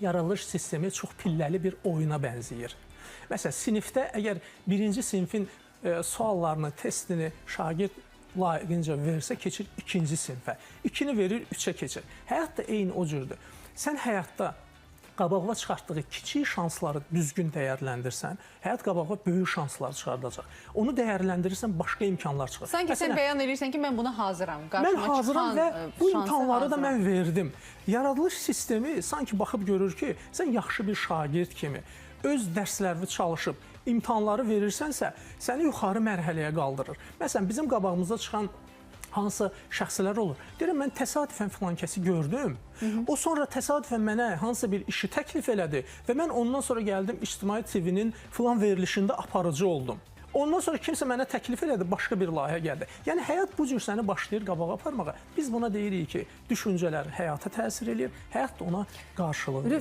yaradılış sistemi çox pilləli bir oyuna bənzəyir. Məsələn, sinifdə əgər birinci sinifin e, suallarını, testini şagird layiqincə versə, keçir ikinci sinifə. İkini verir, üçə keçir. Həyat da eyni o cürdür. Sən həyatda qabağına çıxartdığı kiçik şansları düzgün dəyərləndirsən, həyat qabağına böyük şanslar çıxardacaq. Onu dəyərləndirirsən, başqa imkanlar çıxır. Sanki sən Məsələn, bəyan edirsən ki, mən buna hazıram. Mən Qarşıma hazıram çıxan, və e, bu şansa imtahanları da hazıram. mən verdim. Yaradılış sistemi sanki baxıb görür ki, sən yaxşı bir şagird kimi öz dərslərini çalışıb imtahanları verirsənsə, səni yuxarı mərhələyə qaldırır. Məsələn, bizim qabağımıza çıxan hansı şəxslər olur. Deyirəm mən təsadüfən filan kəsi gördüm. O sonra təsadüfən mənə hansı bir işi təklif elədi və mən ondan sonra gəldim İctimai TV-nin filan verilişində aparıcı oldum. Ondan sonra kimsə mənə təklif elədi, başqa bir layihə gəldi. Yəni həyat bu cür səni başlayır qabağa aparmağa. Biz buna deyirik ki, düşüncələr həyata təsir eləyir, həyat da ona qarşılıq verir.